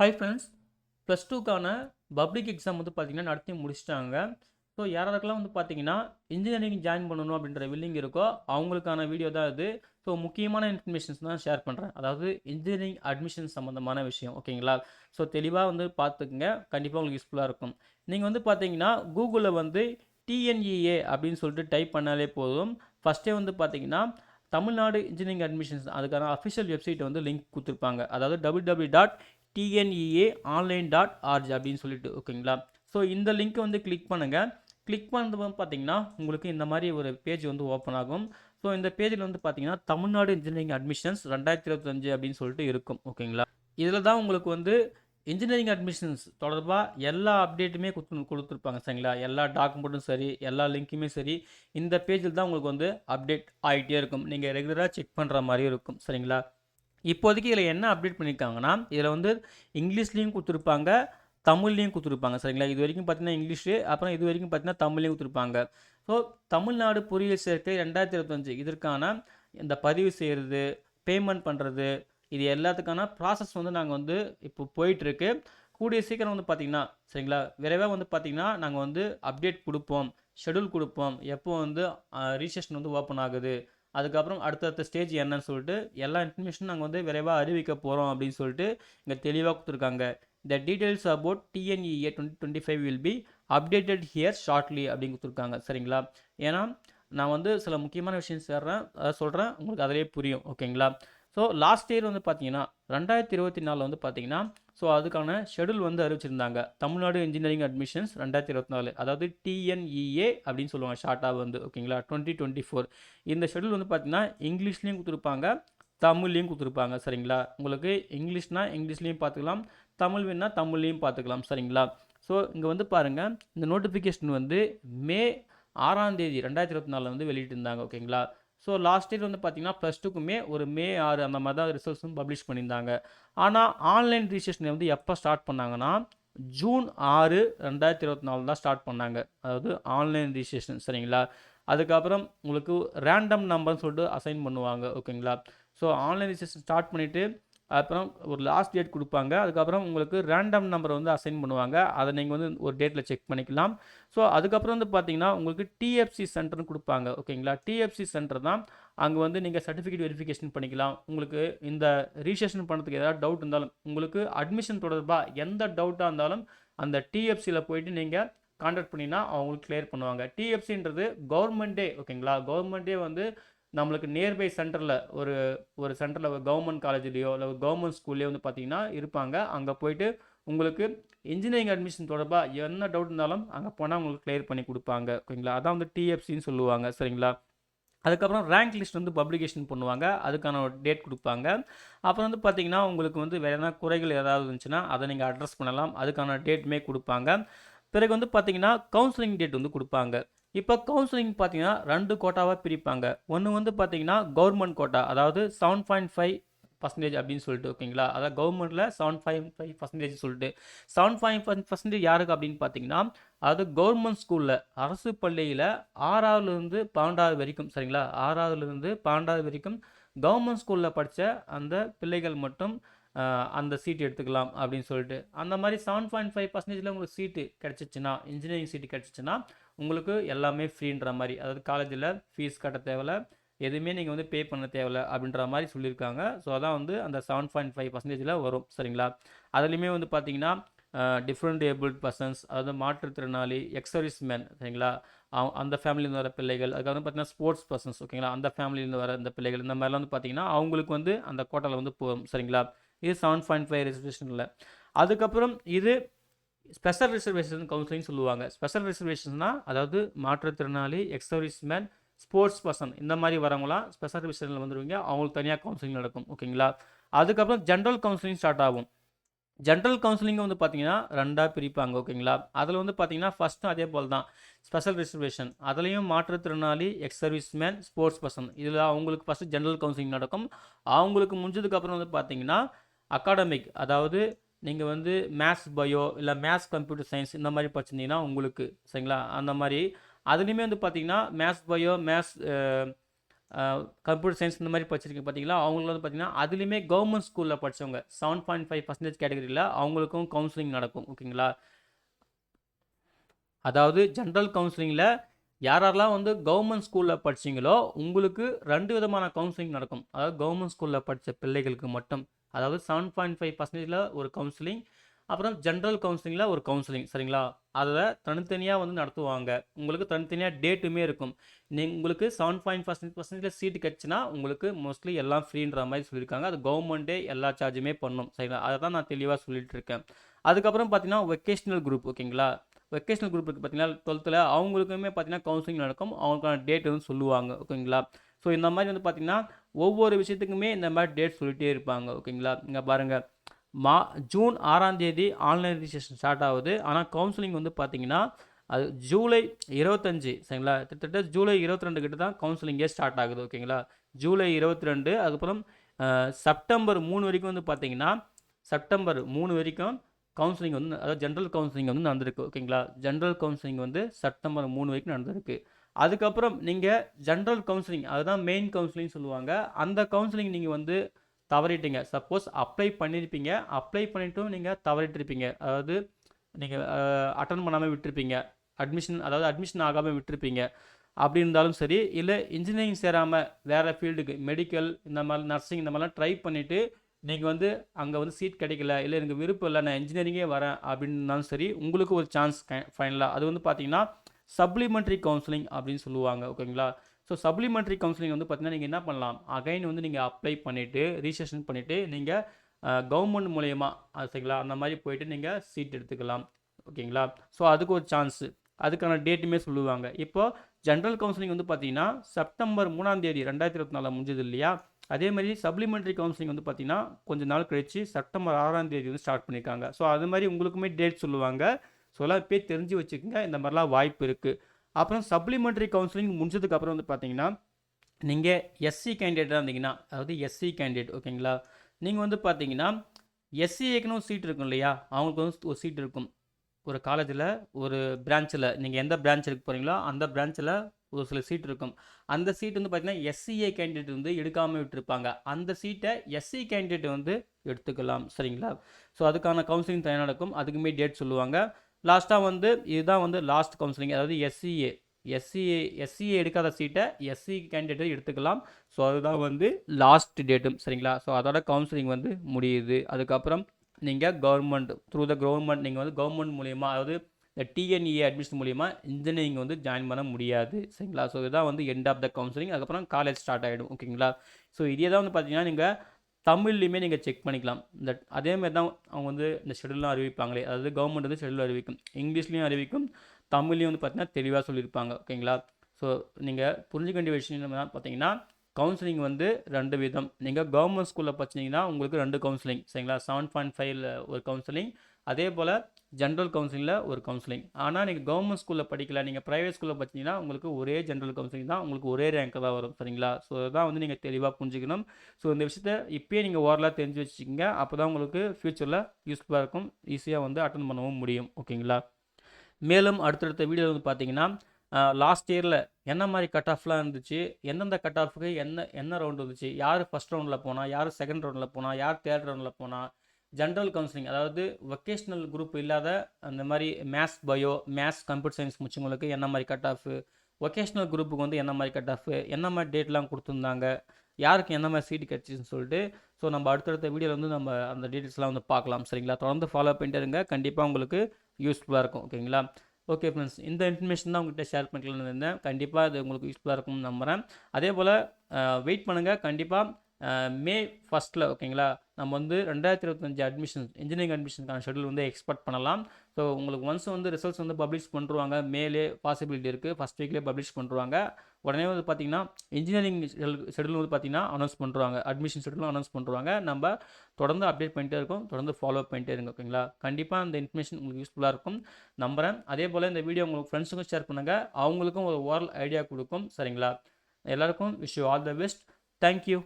Hi friends plus டூக்கான public exam வந்து பார்த்தீங்கன்னா நடத்தி முடிச்சிட்டாங்க. ஸோ யாராருக்கெல்லாம் வந்து பார்த்தீங்கன்னா இன்ஜினியரிங் ஜாயின் பண்ணணும் அப்படின்ற வில்லிங் இருக்கோ அவங்களுக்கான வீடியோ தான் இது. ஸோ முக்கியமான இன்ஃபர்மேஷன்ஸ் தான் ஷேர் பண்ணுறேன் அதாவது இன்ஜினியரிங் அட்மிஷன் சம்மந்தமான விஷயம் ஓகேங்களா ஸோ தெளிவாக வந்து பார்த்துக்குங்க கண்டிப்பாக உங்களுக்கு யூஸ்ஃபுல்லாக இருக்கும். நீங்கள் வந்து பார்த்தீங்கன்னா கூகுளில் வந்து டிஎன்இஏ அப்படின்னு சொல்லிட்டு டைப் பண்ணாலே போதும். ஃபஸ்ட்டே வந்து பார்த்தீங்கன்னா தமிழ்நாடு இன்ஜினியரிங் அட்மிஷன்ஸ் அதுக்கான அஃபிஷியல் வெப்சைட் வந்து லிங்க் கொடுத்துருப்பாங்க. அதாவது double W dot TNEA online dot org அப்படின்னு சொல்லிட்டு ஓகேங்களா? ஸோ இந்த லிங்க்கை வந்து கிளிக் பண்ணுங்கள் கிளிக் பண்ணுறது பார்த்தீங்கன்னா உங்களுக்கு இந்த மாதிரி ஒரு பேஜ் வந்து ஓப்பன் ஆகும். ஸோ இந்த பேஜில் வந்து பார்த்தீங்கன்னா தமிழ்நாடு இன்ஜினியரிங் அட்மிஷன்ஸ் ரெண்டாயிரத்தி இருபத்தஞ்சு அப்படின்னு சொல்லிட்டு இருக்கும் ஓகேங்களா? இதில் தான் உங்களுக்கு வந்து இன்ஜினியரிங் அட்மிஷன்ஸ் தொடர்பாக எல்லா அப்டேட்டுமே கொடுத்து கொடுத்துருப்பாங்க சரிங்களா? எல்லா டாக்குமெண்ட்டும் சரி எல்லா லிங்க்குமே சரி இந்த பேஜில் தான் உங்களுக்கு வந்து அப்டேட் ஆகிட்டே இருக்கும். நீங்கள் ரெகுலராக செக் பண்ணுற மாதிரி இருக்கும் சரிங்களா? இப்போதைக்கு இதில் என்ன அப்டேட் பண்ணியிருக்காங்கன்னா இதில் வந்து இங்கிலீஷ்லேயும் கொடுத்துருப்பாங்க தமிழ்லேயும் கொடுத்துருப்பாங்க சரிங்களா? இது வரைக்கும் பார்த்தீங்கன்னா இங்கிலீஷு அப்புறம் இது வரைக்கும் பார்த்தீங்கன்னா தமிழ்லேயும் கொடுத்துருப்பாங்க. ஸோ தமிழ்நாடு பொறியியல் சேர்க்கை ரெண்டாயிரத்தி இருபத்தஞ்சு இதற்கான இந்த பதிவு செய்கிறது பேமெண்ட் பண்ணுறது இது எல்லாத்துக்கான ப்ராசஸ் வந்து நாங்கள் வந்து இப்போ போயிட்டுருக்கு. கூடிய சீக்கிரம் வந்து பார்த்திங்கன்னா சரிங்களா? விரைவாக வந்து பார்த்திங்கன்னா நாங்கள் வந்து அப்டேட் கொடுப்போம் ஷெடியூல் கொடுப்போம் எப்போ வந்து ரிஜிஸ்ட்ரேஷன் வந்து ஓப்பன் ஆகுது அதுக்கப்புறம் அடுத்தடுத்த ஸ்டேஜ் என்னன்னு சொல்லிட்டு எல்லா இன்ஃபர்மேஷனும் நாங்கள் வந்து விரைவாக அறிவிக்க போகிறோம் அப்படின்னு சொல்லிட்டு இங்கே தெளிவாக கொடுத்துருக்காங்க. The details about TNEA twenty twenty five will be updated here shortly அப்படின்னு கொடுத்துருக்காங்க. சரிங்களா? ஏன்னா நான் வந்து சில முக்கியமான விஷயம் சேர்றேன் அதை சொல்கிறேன் உங்களுக்கு அதிலே புரியும். ஓகேங்களா? ஸோ லாஸ்ட் இயர் வந்து பார்த்தீங்கன்னா ரெண்டாயிரத்தி இருபத்தி நாலில் வந்து பார்த்தீங்கன்னா ஸோ அதுக்கான ஷெடியூல் வந்து அறிவிச்சிருந்தாங்க. தமிழ்நாடு இன்ஜினியரிங் அட்மிஷன்ஸ் ரெண்டாயிரத்தி இருபத்தி நாலு. அதாவது டிஎன்இஏ அப்படின்னு சொல்லுவாங்க ஷார்ட்டாக வந்து ஓகேங்களா டுவெண்ட்டி டுவெண்ட்டி ஃபோர் இந்த ஷெடியூல் வந்து பார்த்திங்கன்னா இங்கிலீஷ்லேயும் கொடுத்துருப்பாங்க தமிழ்லேயும் கொடுத்துருப்பாங்க சரிங்களா? உங்களுக்கு இங்கிலீஷ்னால் இங்கிலீஷ்லேயும் பார்த்துக்கலாம் தமிழ் வேணால் தமிழ்லேயும் பார்த்துக்கலாம் சரிங்களா? ஸோ இங்கே வந்து பாருங்கள் இந்த நோட்டிஃபிகேஷன் வந்து மே ஆறாம் தேதி ரெண்டாயிரத்தி இருபத்தி நாலில் வந்து வெளியிட்டிருந்தாங்க ஓகேங்களா ஸோ லாஸ்ட் இயர் வந்து பார்த்தீங்கன்னா ப்ளஸ் டூக்குமே ஒரு மே ஆறு அந்த மாதிரி தான் ரிசல்ட்ஸும் பப்ளிஷ் பண்ணியிருந்தாங்க. ஆனால் ஆன்லைன் ரிஜிஸ்ட்ரேஷன் வந்து எப்போ ஸ்டார்ட் பண்ணாங்கன்னா ஜூன் ஆறு ரெண்டாயிரத்தி இருபத்தி நாலு தான் ஸ்டார்ட் பண்ணாங்க. அதாவது ஆன்லைன் ரிஜிஸ்ட்ரேஷன் சரிங்களா? அதுக்கப்புறம் உங்களுக்கு ரேண்டம் நம்பர்னு சொல்லிட்டு அசைன் பண்ணுவாங்க ஓகேங்களா ஸோ ஆன்லைன் ரிஜிஸ்ட்ரேஷன் ஸ்டார்ட் பண்ணிவிட்டு அப்புறம் ஒரு லாஸ்ட் டேட் கொடுப்பாங்க. அதுக்கப்புறம் உங்களுக்கு ரேண்டம் நம்பர் வந்து அசைன் பண்ணுவாங்க. அதை நீங்கள் வந்து ஒரு டேட்டில் செக் பண்ணிக்கலாம். ஸோ அதுக்கப்புறம் வந்து பார்த்தீங்கன்னா உங்களுக்கு டிஎஃப்சி சென்டர்னு கொடுப்பாங்க. ஓகேங்களா டிஎஃப்சி சென்டர் தான் அங்கே வந்து நீங்கள் சர்டிஃபிகேட் வெரிஃபிகேஷன் பண்ணிக்கலாம். உங்களுக்கு இந்த ரிஜிஸ்ட்ரேஷன் பண்ணுறதுக்கு ஏதாவது டவுட் இருந்தாலும் உங்களுக்கு அட்மிஷன் தொடர்பாக எந்த டவுட்டாக இருந்தாலும் அந்த டிஎஃப்சியில் போயிட்டு நீங்கள் கான்டாக்ட் பண்ணினா அவங்களுக்கு கிளியர் பண்ணுவாங்க. டிஎஃப்சின்றது கவர்மெண்ட்டே ஓகேங்களா கவர்மெண்ட்டே வந்து நம்மளுக்கு நியர்பை சென்டரில் ஒரு ஒரு சென்டரில் ஒரு கவர்மெண்ட் காலேஜ்லேயோ இல்லை ஒரு கவர்மெண்ட் ஸ்கூல்லையோ வந்து பார்த்தீங்கன்னா இருப்பாங்க. அங்கே போயிட்டு உங்களுக்கு இன்ஜினியரிங் அட்மிஷன் தொடர்பாக என்ன டவுட் இருந்தாலும் அங்கே போனால் உங்களுக்கு கிளியர் பண்ணி கொடுப்பாங்க. ஓகேங்களா அதான் வந்து டிஎஃப்சின்னு சொல்லுவாங்க. சரிங்களா? அதுக்கப்புறம் ரேங்க் லிஸ்ட் வந்து பப்ளிகேஷன் பண்ணுவாங்க. அதுக்கான ஒரு டேட் கொடுப்பாங்க. அப்புறம் வந்து பார்த்தீங்கன்னா உங்களுக்கு வந்து வேறு எதனா குறைகள் ஏதாவது இருந்துச்சுன்னா அதை நீங்கள் அட்ரஸ் பண்ணலாம். அதுக்கான டேட்டுமே கொடுப்பாங்க. பிறகு வந்து பார்த்தீங்கன்னா கவுன்சிலிங் டேட் வந்து கொடுப்பாங்க. இப்போ கவுன்சிலிங் பார்த்தீங்கன்னா ரெண்டு கோட்டாவாக பிரிப்பாங்க. ஒன்று வந்து பார்த்தீங்கன்னா கவர்மெண்ட் கோட்டா அதாவது செவன் பாயிண்ட் ஃபைவ் பர்சன்டேஜ் அப்படின்னு சொல்லிட்டு ஓகேங்களா? அதாவது கவர்மெண்ட்டில் செவன் ஃபைவ் ஃபைவ் பர்சன்டேஜ் சொல்லிட்டு. செவன் ஃபைவ் பர்சன்டேஜ் யாருக்கு அப்படின்னு பார்த்தீங்கன்னா அதாவது கவர்மெண்ட் ஸ்கூலில் அரசு பள்ளியில் ஆறாவதுலேருந்து பன்னெண்டாவது வரைக்கும் சரிங்களா? ஆறாவதுலேருந்து பன்னெண்டாவது வரைக்கும் கவர்மெண்ட் ஸ்கூலில் படித்த அந்த பிள்ளைகள் மட்டும் அந்த சீட்டு எடுத்துக்கலாம் அப்படின்னு சொல்லிட்டு. அந்த மாதிரி செவன் பாயிண்ட் ஃபைவ் பர்சன்டேஜில் உங்களுக்கு சீட்டு கிடச்சிச்சின்னா இன்ஜினியரிங் சீட்டு கிடச்சிச்சின்னா உங்களுக்கு எல்லாமே ஃப்ரீன்ற மாதிரி. அதாவது காலேஜில் ஃபீஸ் கட்ட தேவையில்ல எதுவுமே நீங்கள் வந்து பே பண்ண தேவையில்ல அப்படின்ற மாதிரி சொல்லியிருக்காங்க ஸோ அதான் வந்து அந்த செவன் பாயிண்ட் ஃபைவ் பர்சன்டேஜில் வரும். சரிங்களா? அதுலேயுமே வந்து பார்த்தீங்கன்னா டிஃப்ரெண்ட் ஏபிள்ட் பர்சன்ஸ் அதாவது மாற்றுத்திறனாளி எக்ஸர்விஸ் மேன் சரிங்களா? அந்த ஃபேமிலியிலேருந்து வர பிள்ளைகள் அதுக்கப்புறம் பார்த்தீங்கன்னா ஸ்போர்ட்ஸ் பர்சன்ஸ் ஓகேங்களா அந்த ஃபேமிலியிலேருந்து வர இந்த பிள்ளைகள் இந்த மாதிரிலாம் வந்து பார்த்தீங்கன்னா அவங்களுக்கு வந்து அந்த கோட்டாவில் வந்து போகும். சரிங்களா? இது செவன் பாயிண்ட் ஃபைவ் ரிசர்வேஷனில் அதுக்கப்புறம் இது ஸ்பெஷல் ரிசர்வேஷன் கவுன்சிலிங் சொல்லுவாங்க. ஸ்பெஷல் ரிசர்வேஷன்ஸ்னால் அதாவது மாற்றுத்திறனாளி எக்ஸர்வீஸ் மேன் ஸ்போர்ட்ஸ் பர்சன் இந்த மாதிரி வரவங்களாம் ஸ்பெஷல் ரிசர்வேஷனில் வந்துடுவீங்க அவங்களுக்கு தனியாக கவுன்சிலிங் நடக்கும். ஓகேங்களா அதுக்கப்புறம் ஜென்ரல் கவுன்சிலிங் ஸ்டார்ட் ஆகும். ஜென்ரல் கவுன்சிலிங் வந்து பார்த்தீங்கன்னா ரெண்டாக பிரிப்பாங்க. ஓகேங்களா அதில் வந்து பார்த்தீங்கன்னா ஃபஸ்ட்டும் அதே போல் தான். ஸ்பெஷல் ரிசர்வேஷன் அதுலேயும் மாற்றுத்திறனாளி ex service man sports person இதில் அவங்களுக்கு ஃபஸ்ட்டு ஜென்ரல் கவுன்சிலிங் நடக்கும். அவங்களுக்கு முடிஞ்சதுக்கப்புறம் வந்து பார்த்தீங்கன்னா அகாடமிக் அதாவது நீங்கள் வந்து மேத்ஸ் பயோ இல்லை மேத்ஸ் கம்ப்யூட்டர் சயின்ஸ் இந்த மாதிரி படிச்சிருந்தீங்கன்னா உங்களுக்கு சரிங்களா? அந்த மாதிரி. அதுலேயுமே வந்து பார்த்தீங்கன்னா maths bio maths computer science இந்த மாதிரி படிச்சிருக்கீங்க பார்த்தீங்களா அவங்களுக்கு வந்து பார்த்தீங்கன்னா அதுலேயுமே கவர்மெண்ட் ஸ்கூலில் படித்தவங்க செவன் பாயிண்ட் ஃபைவ் பர்சன்டேஜ் கேட்டகரியில் அவங்களுக்கும் கவுன்சிலிங் நடக்கும் ஓகேங்களா அதாவது ஜென்ரல் கவுன்சிலிங்கில் யாரெல்லாம் வந்து கவர்மெண்ட் ஸ்கூலில் படிச்சீங்களோ உங்களுக்கு ரெண்டு விதமான கவுன்சிலிங் நடக்கும். அதாவது கவர்மெண்ட் ஸ்கூலில் படித்த பிள்ளைகளுக்கு மட்டும். அதாவது செவன் பாயிண்ட் ஃபைவ் பர்சன்டேஜில் ஒரு கவுன்சிலிங் அப்புறம் ஜென்ரல் கவுன்சிலிங்கில் ஒரு கவுன்சிலிங் சரிங்களா? அதை தனித்தனியாக வந்து நடத்துவாங்க. உங்களுக்கு தனித்தனியாக டேட்டுமே இருக்கும். நீங்கள் உங்களுக்கு செவன் பாயிண்ட் பர்சன்ட் பர்சன்டேஜில் சீட்டு கிடச்சின்னா உங்களுக்கு மோஸ்ட்லி எல்லாம் ஃப்ரீன்ற மாதிரி சொல்லியிருக்காங்க. அது கவர்மெண்ட்டே எல்லா சார்ஜுமே பண்ணும் சரிங்களா? அதை தான் நான் தெளிவாக சொல்லிகிட்டு இருக்கேன். அதுக்கப்புறம் பார்த்தீங்கன்னா வெக்கேஷனல் குரூப் ஓகேங்களா வெக்கேஷனல் குரூப் இருக்குது பார்த்தீங்கன்னா டுவெல்த்தில் அவங்களுக்குமே பார்த்தீங்கன்னா கவுன்சிலிங் நடக்கும். அவங்களுக்கான டேட் வந்து சொல்லுவாங்க. ஓகேங்களா? ஸோ இந்த மாதிரி வந்து பார்த்திங்கன்னா ஒவ்வொரு விஷயத்துக்குமே இந்த மாதிரி டேட் சொல்லிகிட்டே இருப்பாங்க. ஓகேங்களா? இங்கே பாருங்கள் மா ஜூன் ஆறாம் தேதி ஆன்லைன் ரிஜிஸ்ட்ரேஷன் ஸ்டார்ட் ஆகுது. ஆனால் கவுன்சிலிங் வந்து பார்த்திங்கன்னா அது ஜூலை இருபத்தஞ்சி. சரிங்களா? கிட்டத்தட்ட ஜூலை இருபத்தி ரெண்டு கிட்ட தான் கவுன்சிலிங்கே ஸ்டார்ட் ஆகுது. ஓகேங்களா? ஜூலை இருபத்தி ரெண்டு அதுக்கப்புறம் செப்டம்பர் மூணு வரைக்கும் வந்து பார்த்தீங்கன்னா செப்டம்பர் மூணு வரைக்கும் கவுன்சிலிங் வந்து அதாவது ஜென்ரல் கவுன்சிலிங் வந்து நடந்திருக்கு ஓகேங்களா ஜென்ரல் கவுன்சிலிங் வந்து செப்டம்பர் மூணு வரைக்கும் நடந்திருக்கு. அதுக்கப்புறம் நீங்கள் ஜென்ரல் கவுன்சிலிங் அதுதான் மெயின் கவுன்சிலிங் சொல்லுவாங்க. அந்த கவுன்சிலிங் நீங்கள் வந்து தவறிட்டீங்க. சப்போஸ் அப்ளை பண்ணியிருப்பீங்க அப்ளை பண்ணிட்டும் நீங்கள் தவறிட்டிருப்பீங்க. அதாவது நீங்கள் அட்டன் பண்ணாமல் விட்டுருப்பீங்க. அட்மிஷன் அதாவது அட்மிஷன் ஆகாமல் விட்டுருப்பீங்க. அப்படி இருந்தாலும் சரி இல்லை இன்ஜினியரிங் சேராமல் வேறு ஃபீல்டுக்கு மெடிக்கல் இந்த மாதிரி நர்சிங் இந்த மாதிரிலாம் ட்ரை பண்ணிவிட்டு நீங்கள் வந்து அங்கே வந்து சீட் கிடைக்கல இல்லை எனக்கு விருப்பம் இல்லை நான் இன்ஜினியரிங்கே வரேன் அப்படின்னாலும் சரி உங்களுக்கு ஒரு சான்ஸ் ஃபைனலாக அது வந்து பார்த்தீங்கன்னா சப்ளிமெண்ட்ரி கவுன்சிலிங் அப்படின்னு சொல்லுவாங்க ஓகேங்களா? ஸோ சப்ளிமெண்ட்ரி கவுன்சிலிங் வந்து பார்த்தீங்கன்னா நீங்கள் என்ன பண்ணலாம்? அகைன் வந்து நீங்கள் அப்ளை பண்ணிவிட்டு ரிஜிஸ்ட்ரேஷன் பண்ணிவிட்டு நீங்கள் கவர்மெண்ட் மூலயமா சரிங்களா? அந்த மாதிரி போயிட்டு நீங்கள் சீட் எடுத்துக்கலாம் ஓகேங்களா? ஸோ அதுக்கு ஒரு சான்ஸு அதுக்கான டேட்டுமே சொல்லுவாங்க. இப்போ ஜென்ரல் கவுன்சிலிங் வந்து பார்த்தீங்கன்னா செப்டம்பர் மூணாம் தேதி ரெண்டாயிரத்தி இருபத்தி நாலில் முடிஞ்சது இல்லையா? அதே மாதிரி சப்ளிமெண்ட்ரி கவுன்சிலிங் வந்து பார்த்தீங்கன்னா கொஞ்சம் நாள் கழிச்சு செப்டம்பர் ஆறாம் தேதி வந்து ஸ்டார்ட் பண்ணியிருக்காங்க ஸோ அது மாதிரி உங்களுக்குமே டேட் சொல்லுவாங்க. ஸோ எல்லாம் போய் தெரிஞ்சு வச்சுக்கோங்க. இந்த மாதிரிலாம் வாய்ப்பு இருக்குது அப்புறம் சப்ளிமெண்ட்ரி கவுன்சிலிங் முடிஞ்சதுக்கப்புறம் வந்து பார்த்தீங்கன்னா நீங்கள் எஸ்சி கேண்டிடேட்டாக இருந்தீங்கன்னா அதாவது எஸ்சி கேண்டிடேட் ஓகேங்களா நீங்கள் வந்து பார்த்தீங்கன்னா எஸ்சிஏக்குன்னு சீட் இருக்கும் இல்லையா? அவங்களுக்கு வந்து ஒரு சீட் இருக்கும். ஒரு காலேஜில் ஒரு பிரான்ச்சில் நீங்கள் எந்த பிரான்ச் இருக்க போகிறீங்களோ அந்த பிரான்ச்சில் ஒரு சில சீட் இருக்கும். அந்த சீட் வந்து பார்த்தீங்கன்னா எஸ்சிஏ கேண்டிடேட் வந்து எடுக்காமல் விட்டுருப்பாங்க. அந்த சீட்டை எஸ்சி கேண்டிடேட் வந்து எடுத்துக்கலாம். சரிங்களா? ஸோ அதுக்கான கவுன்சிலிங் தனியாக நடக்கும். அதுக்குமே டேட் சொல்லுவாங்க. லாஸ்ட்டாக வந்து இதுதான் வந்து லாஸ்ட் கவுன்சிலிங் அதாவது எஸ்சிஏ எஸ்சிஏ எஸ்சிஏ எடுக்காத சீட்டை எஸ்சி கேண்டிடேட் எடுத்துக்கலாம். ஸோ அதுதான் வந்து லாஸ்ட் டேட்டும் சரிங்களா? ஸோ அதோட கவுன்சிலிங் வந்து முடியுது. அதுக்கப்புறம் நீங்கள் கவர்மெண்ட் த்ரூ த கவர்மெண்ட் நீங்கள் வந்து கவர்மெண்ட் மூலியமா அதாவது இந்த டிஎன்இஏ அட்மிஷன் மூலிமா இன்ஜினியரிங் வந்து ஜாயின் பண்ண முடியாது. சரிங்களா? ஸோ இதுதான் வந்து எண்ட் ஆஃப் த கவுன்சிலிங் அதுக்கப்புறம் காலேஜ் ஸ்டார்ட் ஆகிடும் ஓகேங்களா? ஸோ இதே தான் வந்து பார்த்தீங்கன்னா நீங்கள் தமிழ்லையுமே நீங்கள் செக் பண்ணிக்கலாம். இந்த அதேமாதிரி தான் அவங்க வந்து இந்த ஷெடியூல்லாம் அறிவிப்பாங்களே. அதாவது கவர்மெண்ட் வந்து ஷெடியூல் அறிவிக்கும். இங்கிலீஷ்லேயும் அறிவிக்கும். தமிழ்லையும் வந்து பார்த்தீங்கன்னா தெளிவாக சொல்லியிருப்பாங்க. ஓகேங்களா? ஸோ நீங்கள் புரிஞ்சுக்க வேண்டிய விஷயம் என்ன பார்த்தீங்கன்னா கவுன்சிலிங் வந்து ரெண்டு விதம். நீங்கள் கவர்மெண்ட் ஸ்கூலில் படிச்சீங்கன்னா உங்களுக்கு ரெண்டு கவுன்சிலிங் சரிங்களா? செவன் பாயிண்ட் ஃபைவ்ல ஒரு கவுன்சிலிங் அதே போல் ஜென்ரல் கவுன்சிலிங்கில் ஒரு கவுன்சிலிங் ஆனால் நீங்கள் கவர்மெண்ட் ஸ்கூலில் படிக்கல நீங்கள் ப்ரைவேட் ஸ்கூலில் படிச்சீங்கன்னா உங்களுக்கு ஒரே ஜென்ரல் கவுன்சிலிங் தான் உங்களுக்கு ஒரே ரேங்க் தான் வரும் சரிங்களா? ஸோ அதான் வந்து நீங்கள் தெளிவாக புரிஞ்சுக்கணும். ஸோ இந்த விஷயத்த இப்போயே நீங்கள் ஓரலாக தெரிஞ்சு வச்சுக்கோங்க. அப்போ தான் உங்களுக்கு ஃப்யூச்சரில் யூஸ்ஃபுல்லாக இருக்கும் ஈஸியாக வந்து அட்டன் பண்ணவும் முடியும் ஓகேங்களா? மேலும் அடுத்தடுத்த வீடியோ வந்து பார்த்தீங்கன்னா லாஸ்ட் இயரில் என்ன மாதிரி கட் ஆஃப்லாம் இருந்துச்சு எந்தெந்த கட் ஆஃபுக்கு என்ன என்ன ரவுண்ட் வந்துச்சு யார் ஃபஸ்ட் ரவுண்டில் போனால் யார் செகண்ட் ரவுண்டில் போனால் யார் தேர்ட் ரவுண்டில் போனால் ஜென்ரல் கவுன்சிலிங் அதாவது வொக்கேஷ்னல் குரூப் இல்லாத அந்த மாதிரி maths bio maths computer science முடிச்சவங்களுக்கு என்ன மாதிரி கட் ஆஃப் வொக்கேஷ்னல் குரூப்புக்கு வந்து என்ன மாதிரி கட் ஆஃப் என்ன மாதிரி டேட்லாம் கொடுத்துருந்தாங்க? யாருக்கு என்ன மாதிரி சீட் கிடச்சின்னு சொல்லிட்டு ஸோ நம்ம அடுத்தடுத்த வீடியோவில் வந்து நம்ம அந்த டீட்டெயில்ஸ்லாம் வந்து பார்க்கலாம் சரிங்களா? தொடர்ந்து ஃபாலோ பண்ணிட்டு இருங்க. கண்டிப்பாக உங்களுக்கு யூஸ்ஃபுல்லாக இருக்கும் ஓகேங்களா? ஓகே ஃப்ரெண்ட்ஸ் இந்த இன்ஃபர்மேஷன் தான் உங்கள்கிட்ட ஷேர் பண்ணிக்கலாம்னு இருந்தேன். கண்டிப்பாக அது உங்களுக்கு யூஸ்ஃபுல்லாக இருக்கும்னு நம்புகிறேன் அதே போல் வெயிட் பண்ணுங்கள் கண்டிப்பாக மே ஃபஸ்ட்டில் ஓகேங்களா? நம்ம வந்து ரெண்டாயிரத்தி இருபத்தஞ்சி அட்மிஷன் இன்ஜினியரிங் அட்மிஷனுக்கான ஷெடியூல் வந்து எக்ஸ்பெக்ட் பண்ணலாம். ஸோ உங்களுக்கு ஒன்ஸ் வந்து ரிசல்ட்ஸ் வந்து பப்ளிஷ் பண்ணுருவாங்க மேலே பாசிபிலிட்டி இருக்குது ஃபஸ்ட் வீக்லேயே பப்ளிஷ் பண்ணுருவாங்க உடனே வந்து பார்த்தீங்கன்னா இன்ஜினியரிங் ஷெடியூல் வந்து பார்த்தீங்கன்னா அனௌன்ஸ் பண்ணுறாங்க அட்மிஷன் ஷெடியூலும் அனௌன்ஸ் பண்ணுறாங்க நம்ம தொடர்ந்து அப்டேட் பண்ணிட்டே இருக்கோம். தொடர்ந்து ஃபாலோ பண்ணிட்டே இருங்க ஓகேங்களா? கண்டிப்பாக அந்த இன்ஃபர்மேஷன் உங்களுக்கு யூஸ்ஃபுல்லாக இருக்கும். நம்புகிறேன் அதே போல் இந்த வீடியோ உங்களுக்கு ஃப்ரெண்ட்ஸுக்கும் ஷேர் பண்ணுங்கள் அவங்களுக்கும் ஒரு ஓரல் ஐடியா கொடுக்கும். சரிங்களா? எல்லாருக்கும் wish you all the best thank you